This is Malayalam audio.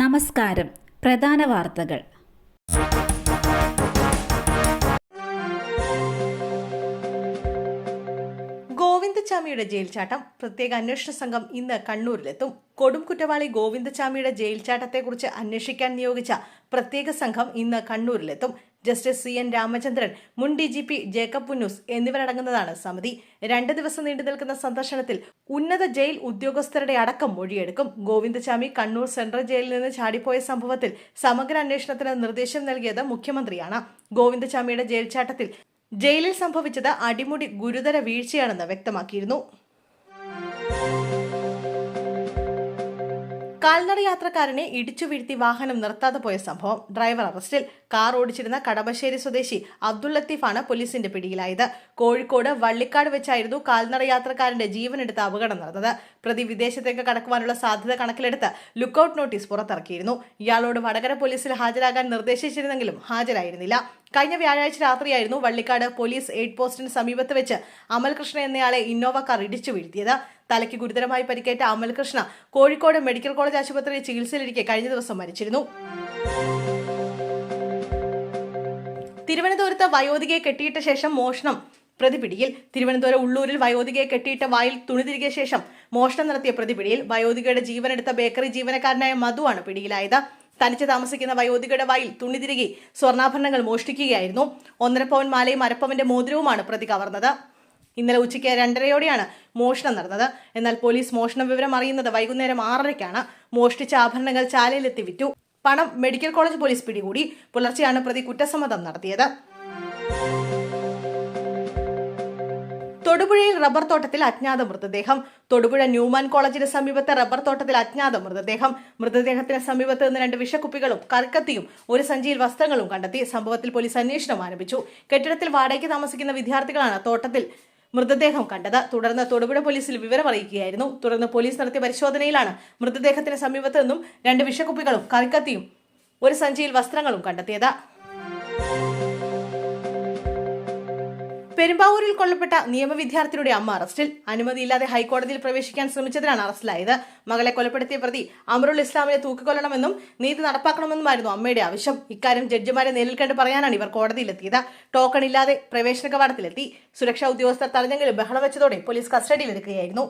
നമസ്കാരം. പ്രധാന വാർത്തകൾ. ഗോവിന്ദചാമിയുടെ ജയിൽ ചാട്ടം പ്രത്യേക അന്വേഷണ സംഘം ഇന്ന് കണ്ണൂരിലെത്തും. കൊടും കുറ്റവാളി ഗോവിന്ദചാമിയുടെ ജയിൽ ചാട്ടത്തെക്കുറിച്ച് അന്വേഷിക്കാൻ നിയോഗിച്ച പ്രത്യേക സംഘം ഇന്ന് കണ്ണൂരിലെത്തും. ജസ്റ്റിസ് സി എൻ രാമചന്ദ്രൻ മുൻ D G P Jacob Punnoose എന്നിവരടങ്ങുന്നതാണ് സമിതി. രണ്ട് ദിവസം നീണ്ടു നിൽക്കുന്ന സന്ദർശനത്തിൽ ഉന്നത ജയിൽ ഉദ്യോഗസ്ഥരുടെ അടക്കം മൊഴിയെടുക്കും. ഗോവിന്ദചാമി കണ്ണൂർ സെൻട്രൽ ജയിലിൽ നിന്ന് ചാടിപ്പോയ സംഭവത്തിൽ സമഗ്ര അന്വേഷണത്തിന് നിർദ്ദേശം നൽകിയത് മുഖ്യമന്ത്രിയാണ്. ഗോവിന്ദചാമിയുടെ ജയിൽ ചാട്ടത്തിൽ ജയിലിൽ സംഭവിച്ചത് അടിമുടി ഗുരുതര വീഴ്ചയാണെന്ന് വ്യക്തമാക്കിയിരുന്നു. കാൽനട യാത്രക്കാരനെ ഇടിച്ചു വീഴ്ത്തി വാഹനം നിർത്താതെ പോയ സംഭവം ഡ്രൈവർ അറസ്റ്റിൽ. കാർ ഓടിച്ചിരുന്ന കടമശ്ശേരി സ്വദേശി അബ്ദുൾ ലത്തീഫാണ് പോലീസിന്റെ പിടിയിലായത്. കോഴിക്കോട് വള്ളിക്കാട് വെച്ചായിരുന്നു കാൽനട യാത്രക്കാരന്റെ ജീവനെടുത്ത അപകടം നടന്നത്. പ്രതി വിദേശത്തേക്ക് കടക്കുവാനുള്ള സാധ്യത കണക്കിലെടുത്ത് ലുക്കൌട്ട് നോട്ടീസ് പുറത്തിറക്കിയിരുന്നു. ഇയാളോട് വടകര പോലീസിൽ ഹാജരാകാൻ നിർദ്ദേശിച്ചിരുന്നെങ്കിലും ഹാജരായിരുന്നില്ല. കഴിഞ്ഞ വ്യാഴാഴ്ച രാത്രിയായിരുന്നു വള്ളിക്കാട് പോലീസ് എയ്ഡ് പോസ്റ്റിന് സമീപത്ത് വെച്ച് അമൽകൃഷ്ണ എന്നയാളെ ഇന്നോവ കാർ ഇടിച്ചു വീഴ്ത്തിയത്. തലയ്ക്ക് ഗുരുതരമായി പരിക്കേറ്റ അമൽകൃഷ്ണ കോഴിക്കോട് മെഡിക്കൽ കോളേജ് ആശുപത്രിയിൽ ചികിത്സയിലിരിക്കെ കഴിഞ്ഞ ദിവസം മരിച്ചിരുന്നു. തിരുവനന്തപുരത്ത് വയോധികയെ കെട്ടിയിട്ട ശേഷം മോഷണം പ്രതിപിടിയിൽ. തിരുവനന്തപുരം ഉള്ളൂരിൽ വയോധികയെ കെട്ടിയിട്ട വായിൽ തുണിതിരികിയ ശേഷം മോഷണം നടത്തിയ പ്രതിപിടിയിൽ. വയോധികയുടെ ജീവനെടുത്ത ബേക്കറി ജീവനക്കാരനായ മധുവാണ് പിടിയിലായത്. തനിച്ച് താമസിക്കുന്ന വയോധികയുടെ വായിൽ തുണി തിരികെ സ്വർണാഭരണങ്ങൾ മോഷ്ടിക്കുകയായിരുന്നു. ഒന്നര പവൻ മാലയും അരപ്പവന്റെ മോതിരവുമാണ് പ്രതി കവർന്നത്. ഇന്നലെ ഉച്ചയ്ക്ക് രണ്ടരയോടെയാണ് മോഷണം നടന്നത്. എന്നാൽ പോലീസ് മോഷണ വിവരം അറിയുന്നത് വൈകുന്നേരം ആറരയ്ക്കാണ്. മോഷ്ടിച്ച ആഭരണങ്ങൾ ചാലയിലെത്തി വിറ്റു. പണം മെഡിക്കൽ കോളേജ് പോലീസ് പിടികൂടി. പുലർച്ചെയാണ് പ്രതി കുറ്റസമ്മതം നടത്തിയത്. തൊടുപുഴയിൽ റബ്ബർ തോട്ടത്തിൽ അജ്ഞാത മൃതദേഹം. തൊടുപുഴ ന്യൂമാൻ കോളേജിന് സമീപത്തെ റബ്ബർ തോട്ടത്തിൽ അജ്ഞാത മൃതദേഹം. മൃതദേഹത്തിന് സമീപത്ത് നിന്ന് രണ്ട് വിഷക്കുപ്പികളും കർക്കത്തിയും ഒരു സഞ്ചിയിൽ വസ്ത്രങ്ങളും കണ്ടെത്തി സംഭവത്തിൽ പോലീസ് അന്വേഷണം ആരംഭിച്ചു. കെട്ടിടത്തിൽ വാടകയ്ക്ക് താമസിക്കുന്ന വിദ്യാർത്ഥികളാണ് തോട്ടത്തിൽ മൃതദേഹം കണ്ടത്. തുടർന്ന് തൊടുപുഴ പോലീസിൽ വിവരം അറിയിക്കുകയായിരുന്നു. തുടർന്ന് പോലീസ് നടത്തിയ പരിശോധനയിലാണ് മൃതദേഹത്തിന് സമീപത്ത് നിന്നും രണ്ട് വിഷക്കുപ്പികളും കർക്കത്തിയും ഒരു സഞ്ചിയിൽ വസ്ത്രങ്ങളും കണ്ടെത്തിയത്. പെരുമ്പാവൂരിൽ കൊല്ലപ്പെട്ട നിയമവിദ്യാർത്ഥിയുടെ അമ്മ അറസ്റ്റിൽ. അനുമതിയില്ലാതെ ഹൈക്കോടതിയിൽ പ്രവേശിക്കാൻ ശ്രമിച്ചതിനാണ് അറസ്റ്റിലായത്. മകളെ കൊലപ്പെടുത്തിയ പ്രതി അമറുൽ ഇസ്ലാമിനെ തൂക്കിക്കൊല്ലണമെന്നും നീതി നടപ്പാക്കണമെന്നുമായിരുന്നു അമ്മയുടെ ആവശ്യം. ഇക്കാര്യം ജഡ്ജിമാരെ നേരിൽ കണ്ട് പറയാനാണ് ഇവർ കോടതിയിലെത്തിയത്. ടോക്കൺ ഇല്ലാതെ പ്രവേശന കവാടത്തിലെത്തി. സുരക്ഷാ ഉദ്യോഗസ്ഥർ തടഞ്ഞെങ്കിലും ബഹളം വെച്ചതോടെ പോലീസ് കസ്റ്റഡിയിലെടുക്കുകയായിരുന്നു.